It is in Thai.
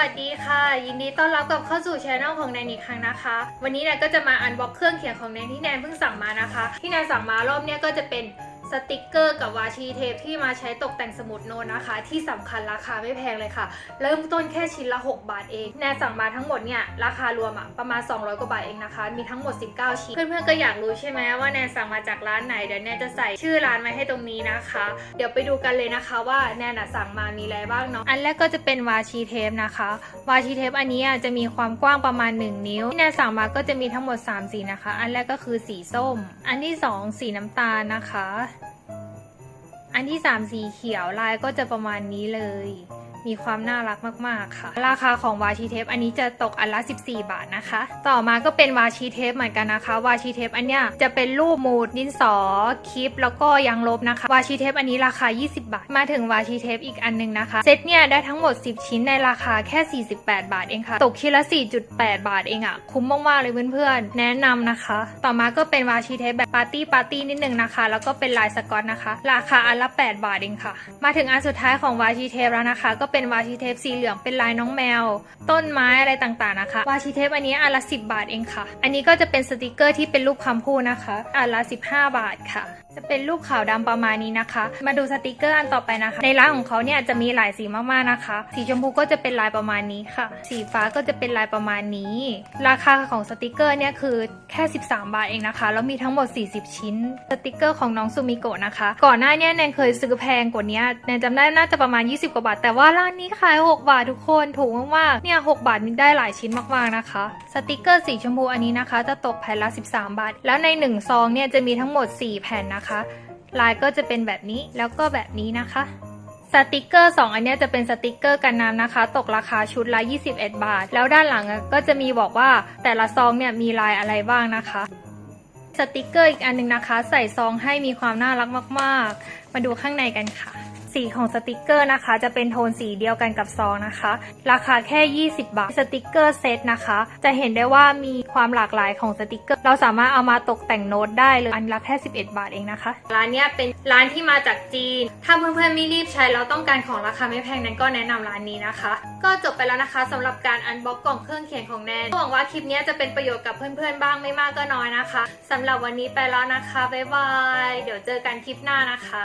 วัสดีค่ะ ยินดีต้อนรับกลับเข้าสู่ช anel ของแนนอีกครั้งนะคะ วันนี้แนนก็จะมาอันบ็อกเครื่องเขียนของแนนที่แนนเพิ่งสั่งมานะคะ ที่แนนสั่งมารอบนี้ก็จะเป็น สติกเกอร์กับวาชีเทปที่มาใช้ตกแต่งสมุดโน้ตนะคะ ที่สำคัญราคาไม่แพงเลยค่ะ เริ่มต้นแค่ชิ้นละ 6 บาทเอง แนสั่งมาทั้งหมดเนี่ยราคารวมอะประมาณ 200 กว่าบาทเองนะคะ มีทั้งหมด 19 ชิ้น เพื่อนๆก็อยากรู้ใช่ไหมว่าแนสั่งมาจากร้านไหนเดี๋ยวแนจะใส่ชื่อร้านไว้ให้ตรงนี้นะคะ เดี๋ยวไปดูกันเลยนะคะ ว่าแนนสั่งมามีอะไรบ้างเนาะอันแรกก็จะเป็นวาชีเทปนะคะ วาชีเทปอันนี้อะจะมีความกว้างประมาณ 1 นิ้วที่แนสั่งมาก็จะมีทั้งหมด 3 สีนะคะ อันแรกก็คือสีส้ม อันที่ 2 สีน้ำตาลนะคะ อันที่สามสีเขียวลายก็จะประมาณนี้เลย มีความน่ารักมากๆค่ะ ราคาของวาชีเทปอันนี้จะตกอันละ 14 บาทนะคะ ต่อมาก็เป็นวาชีเทปเหมือนกันนะคะ วาชีเทปอันเนี้ยจะเป็นรูปมูดดินสอคลิป แล้วก็ยางลบนะคะ วาชีเทปอันนี้ราคา 20 บาท มาถึงวาชีเทปอีกอันหนึงนะคะ เซตเนี่ยได้ทั้งหมด 10 ชิ้นในราคาแค่ 48 บาทเองค่ะ ตกชิ้นละ 4.8 บาทเองอะคุ้มมากๆเลยเพื่อนๆ แนะนำนะคะ ต่อมาก็เป็นวาชีเทปแบบปาร์ตี้ปาร์ตี้นิดนึงนะคะ แล้วก็เป็นลายสกอตนะคะ ราคาอันละ 8 บาทเองค่ะ มาถึงอันสุดท้ายของวาชีเทปแล้วนะคะก็เป็นวาชีเทปสีเหลืองเป็นลายน้องแมว ต้นไม้อะไรต่างๆนะคะ วาชีเทปอันนี้อันละ10บาทเองค่ะ อันนี้ก็จะเป็นสติกเกอร์ที่เป็นรูปคำพูดนะคะอันละ15บาทค่ะ จะเป็นรูปขาวดำประมาณนี้นะคะ มาดูสติกเกอร์อันต่อไปนะคะ ในร้านของเขาเนี่ยจะมีหลายสีมากๆนะคะ สีชมพูก็จะเป็นลายประมาณนี้ค่ะ สีฟ้าก็จะเป็นลายประมาณนี้ ราคาของสติกเกอร์เนี่ยคือแค่ 13 บาทเองนะคะ แล้วมีทั้งหมด 40 ชิ้น สติกเกอร์ของน้องซูมิโกะนะคะ ก่อนหน้านี้แนนเคยซื้อแพงกว่านี้แนนจำได้น่าจะประมาณ 20 กว่าบาท แต่ว่าร้านนี้ขาย 6 บาททุกคนถูกมากๆ เนี่ย 6 บาทนี่ได้หลายชิ้นมากๆนะคะ สติกเกอร์สีชมพูอันนี้นะคะ จะตกแผ่นละ 13 บาท แล้วใน 1 ซองเนี่ยจะมีทั้งหมด 4 แผ่นนะคะ ลายก็จะเป็นแบบนี้แล้วก็แบบนี้นะคะสติกเกอร์ 2 อันนี้จะเป็นสติกเกอร์กันน้ำนะคะ ตกราคาชุดละ 21 บาท แล้วด้านหลังก็จะมีบอกว่าแต่ละซองเนี่ยมีลายอะไรบ้างนะคะ สติกเกอร์อีกอันหนึงนะคะ ใส่ซองให้มีความน่ารักมาก ๆมาดูข้างในกันค่ะ สีของสติกเกอร์นะคะ จะเป็นโทนสีเดียวกันกับซองนะคะ ราคาแค่ 20 บาท สติกเกอร์เซตนะคะ จะเห็นได้ว่ามีความหลากหลายของสติกเกอร์ เราสามารถเอามาตกแต่งโน้ตได้เลย อันละแค่ 11 บาทเองนะคะ ร้านเนี้ยเป็นร้านที่มาจากจีน ถ้าเพื่อนๆไม่รีบใช้แล้วต้องการของราคาไม่แพงนั้นก็แนะนำร้านนี้นะคะ ก็จบไปแล้วนะคะสำหรับการอันบ็อกกล่องเครื่องเขียนของแนนหวังว่าคลิปนี้จะเป็นประโยชน์กับเพื่อนๆบ้างไม่มากก็น้อยนะคะสำหรับวันนี้ไปแล้วนะคะบ๊ายบาย เดี๋ยวเจอกันคลิปหน้านะคะ